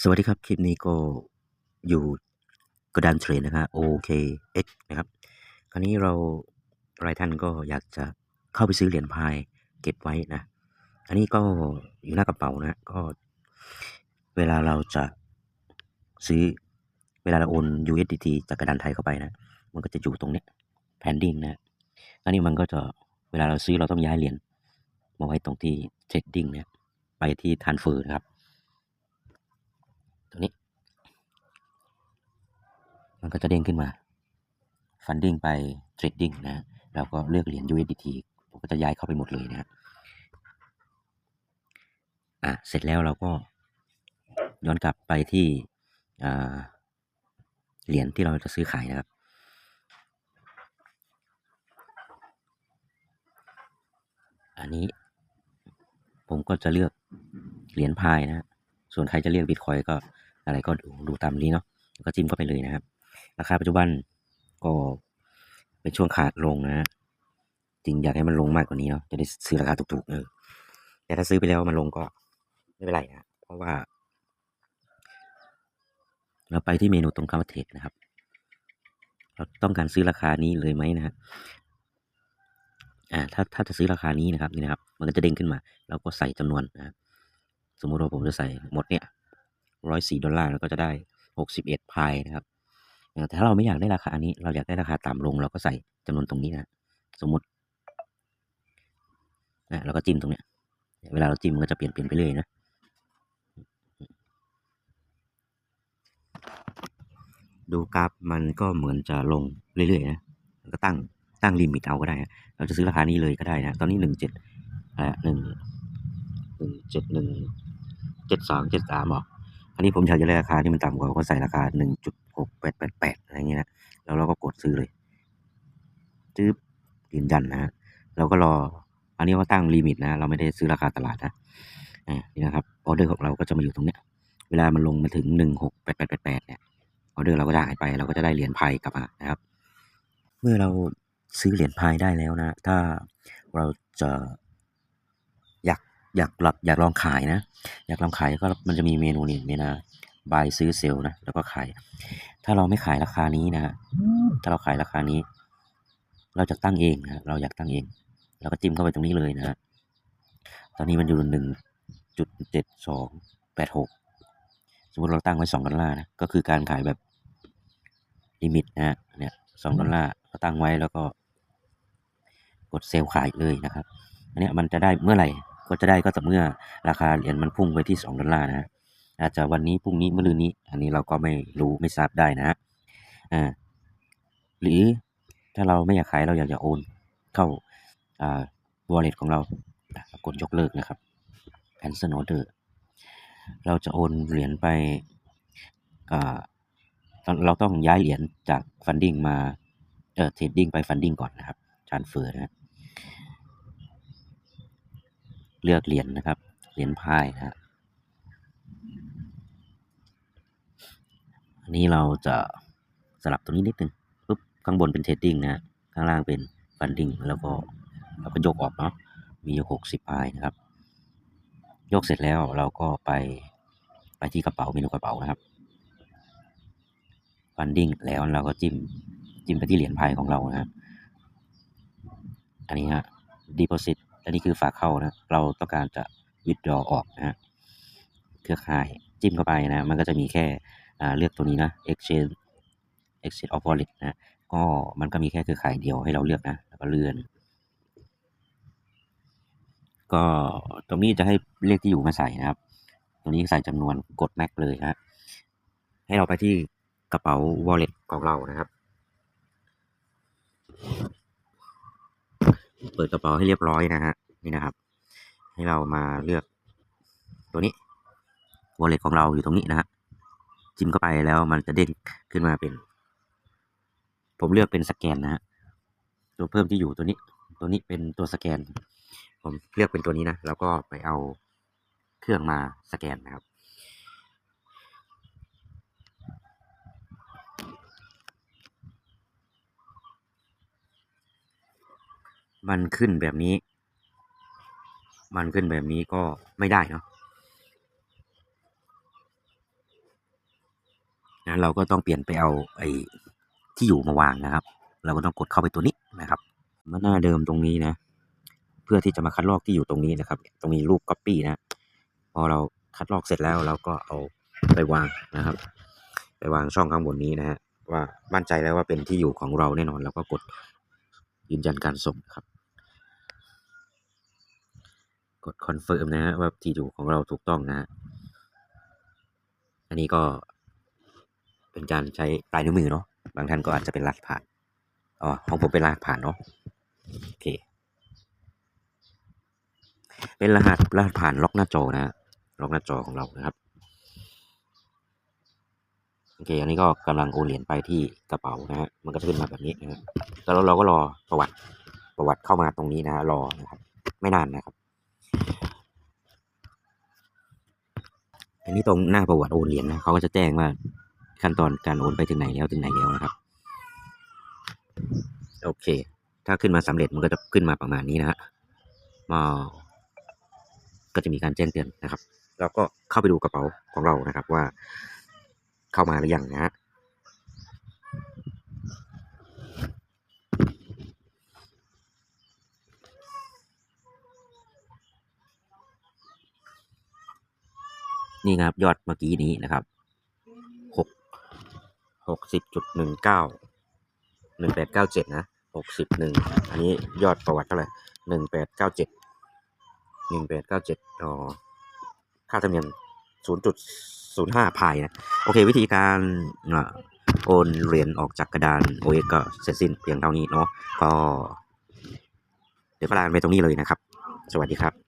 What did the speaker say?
สวัสดีครับ คลิปนี้ก็อยู่กระดานเทรดนะครับ OKX นะครับ คราวนี้เราหลายท่านก็อยากจะเข้าไปซื้อเหรียญพายเก็บไว้นะ อันนี้ก็อยู่หน้ากระเป๋านะก็ เวลาเราจะซื้อเวลาเราโอน USDT จากกระดานไทยเข้าไปนะ มันก็จะอยู่ตรงนี้ pending นะ อันนี้มันก็จะเวลาเราซื้อเราต้องย้ายเหรียญมาไว้ตรงที่ trading เนี่ยไปที่ transfer นะครับ ตรงนี้ มันก็จะเด้งขึ้นมา funding ไป trading นะ เราก็เลือกเหรียญ USDT ผมก็จะย้ายเข้าไปหมดเลยนะฮะอะ เสร็จแล้วเราก็ย้อนกลับไปที่เหรียญที่เราจะซื้อขายนะครับ อันนี้ผมก็จะเลือกเหรียญพายนะ ส่วนใครจะเรียกบิตคอยก็อะไรก็ดูดูตามนี้เนาะแล้วก็จิ้มเข้าไปเลยนะครับ ราคาปัจจุบันก็เป็นช่วงขาดลงนะฮะจริงอยากให้มันลงมากกว่านี้เนาะจะได้ซื้อราคาถูกๆเออแต่ถ้าซื้อไปแล้วมันลงก็ไม่เป็นไรนะเพราะว่า เราไปที่เมนูตรงคำว่าเทคนะครับ เราต้องการซื้อราคานี้เลยไหมนะฮะอ่าถ้าถ้าจะซื้อราคานี้นะครับนี่นะครับ มันก็จะเด้งขึ้นมา เราก็ใส่จำนวนนะสมมุติว่าผมจะใส่หมดเนี่ยร้อยสี่ดอลลาร์เราก็จะได้หกสิบเอ็ดพายนะครับ แต่ถ้าเราไม่อยากได้ราคาอันนี้ เราอยากได้ราคาต่ำลง เราก็ใส่จำนวนตรงนี้นะ สมมตินะเราก็จิ้มตรงเนี้ย เวลาเราจิ้มมันก็จะเปลี่ยนเปลี่ยนไปเรื่อยนะดูกราฟมันก็เหมือนจะลงเรื่อยๆนะมันก็ตั้งตั้งลิมิตเอาก็ได้นะเราจะซื้อราคานี้เลยก็ได้นะ ตอนนี้หนึ่งเจ็ดอ่าหนึ่งหนึ่งเจ็ดหนึ่งเจ็ดสองเจ็ดสามหรออันนี้ผมอยากจะได้ราคาที่มันต่ำกว่าก็ใส่ราคาหนึ่งจุด หกแปดแปดแปดอะไรเงี้ยนะแล้วเราก็กดซื้อเลยจื๊บยืนยันนะเราก็รอ อันนี้ว่าตั้งลิมิตนะ เราไม่ได้ซื้อราคาตลาดนะอ่านี่นะครับออเดอร์ของเราก็จะมาอยู่ตรงเนี้ย เวลามันลงมาถึงหนึ่งหกแปดแปดแปดแปดเนี่ยออเดอร์เราก็จะหายไปเราก็จะได้เหรียญพายกลับมานะครับ เมื่อเราซื้อเหรียญพายได้แล้วนะ ถ้าเราจะอยากอยากหลับอยากลองขายนะ อยากลองขายก็มันจะมีเมนูนี่เมนู บายซื้อเซลล์นะแล้วก็ขาย ถ้าเราไม่ขายราคานี้นะฮะถ้าเราขายราคานี้ เราจะตั้งเองนะเราอยากตั้งเอง เราก็จิ้มเข้าไปตรงนี้เลยนะฮะตอนนี้มันอยู่หนึ่งจุดเจ็ดสองแปดหกสมมติเราตั้งไว้สองดอลลาร์นะก็คือการขายแบบลิมิตนะฮะเนี่ยสองดอลลาร์เราตั้งไว้แล้วก็ กดเซลล์ขายเลยนะครับอันเนี้ยมันจะได้เมื่อไหร่ก็จะได้ก็ต่อเมื่อราคาเหรียญมันพุ่งไปที่สองดอลลาร์นะ อาจจะวันนี้พรุ่งนี้เมื่อรืนนี้ อันนี้เราก็ไม่รู้ไม่ทราบได้นะฮะอ่าหรือถ้าเราไม่อยากขายเราอยากจะโอน เข้าอ่า wallet ของเรากดยกเลิกนะครับ cancel order เราจะโอนเหรียญไปอ่าเราต้องย้ายเหรียญจาก funding มาเอ่อ trading ไป funding ก่อนนะครับ transfer นะเลือกเหรียญนะครับ เหรียญพายนะฮะ อันนี้เราจะสลับตรงนี้นิดนึงปุ๊บข้างบนเป็น trading นะข้างล่างเป็น funding แล้วก็เราก็ยกออกเนาะมีหกสิบพายนะครับ ยกเสร็จแล้วเราก็ไปไปที่กระเป๋าเมนูกระเป๋านะครับ funding แล้วเราก็จิ้มจิ้มไปที่เหรียญพายของเรานะฮะอันนี้ฮะ deposit อันนี้คือฝากเข้านะ เราต้องการจะ withdraw ออกนะฮะ เครือข่ายจิ้มเข้าไปนะ มันก็จะมีแค่ เลือกตัวนี้นะ exchange exchange of wallet นะก็มันก็มีแค่เครือข่ายเดียวให้เราเลือกนะ แล้วก็เลื่อน ก็ตรงนี้จะให้เลขที่อยู่มาใส่นะครับ ตรงนี้ใส่จำนวนกดแม็กเลยฮะให้เราไปที่กระเป๋า wallet ของเรานะครับ เปิดกระเป๋าให้เรียบร้อยนะฮะ นี่นะครับ ให้เรามาเลือกตัวนี้ wallet ของเราอยู่ตรงนี้นะฮะ จิ้มเข้าไปแล้วมันจะเด้งขึ้นมาเป็น ผมเลือกเป็นสแกนนะฮะตัวเพิ่มที่อยู่ตัวนี้ ตัวนี้เป็นตัวสแกน ผมเลือกเป็นตัวนี้นะแล้วก็ไปเอาเครื่องมาสแกนนะครับมันขึ้นแบบนี้ มันขึ้นแบบนี้ก็ไม่ได้เนาะ นะ เราก็ต้องเปลี่ยนไปเอาไอ้ที่อยู่มาวางนะครับ เราก็ต้องกดเข้าไปตัวนี้นะครับมาหน้าเดิมตรงนี้นะ เพื่อที่จะมาคัดลอกที่อยู่ตรงนี้นะครับ ตรงนี้รูป copy นะพอเราคัดลอกเสร็จแล้วเราก็เอาไปวางนะครับ ไปวางช่องข้างบนนี้นะฮะว่ามั่นใจแล้วว่าเป็นที่อยู่ของเราแน่นอนเราก็กดยืนยันการส่งครับ กดคอนเฟิร์มนะฮะว่าที่อยู่ของเราถูกต้องนะฮะอันนี้ก็ เป็นการใช้ปลายนิ้วมือเนาะบางท่านก็อาจจะเป็นรหัสผ่านอ๋อของผมเป็นรหัสผ่านเนาะโอเค เป็นรหัสรหัสผ่านล็อกหน้าจอนะฮะล็อกหน้าจอของเรานะครับโอเคอันนี้ก็กำลังโอนเหรียญไปที่กระเป๋านะฮะมันก็จะขึ้นมาแบบนี้นะฮะแล้วเราก็รอประวัติประวัติเข้ามาตรงนี้นะฮะรอนะครับ ไม่นานนะครับ อันนี้ตรงหน้าประวัติโอนเหรียญนะเขาก็จะแจ้งว่า ขั้นตอนการโอนไปถึงไหนแล้วถึงไหนแล้วนะครับ โอเค ถ้าขึ้นมาสำเร็จมันก็จะขึ้นมาประมาณนี้นะฮะมาก็จะมีการแจ้งเตือนนะครับ แล้วก็เข้าไปดูกระเป๋าของเรานะครับว่า เข้ามาหรือยังนะฮะนี่นะครับยอดเมื่อกี้นี้นะครับ หกสิบจุดหนึ่งเก้าหนึ่งแปดเก้าเจ็ดนะหกสิบหนึ่งอันนี้ยอดประวัติเท่าไหร่หนึ่งแปดเก้าเจ็ดหนึ่งแปดเก้าเจ็ดอ๋อค่าธรรมเนียมศูนย์จุดศูนย์ห้าพายนะ โอเค วิธีการโอนเหรียญออกจากกระดาน OX ก็เสร็จสิ้นเพียงเท่านี้เนาะก็เดี๋ยวก็ลาไปตรงนี้เลยนะครับ สวัสดีครับ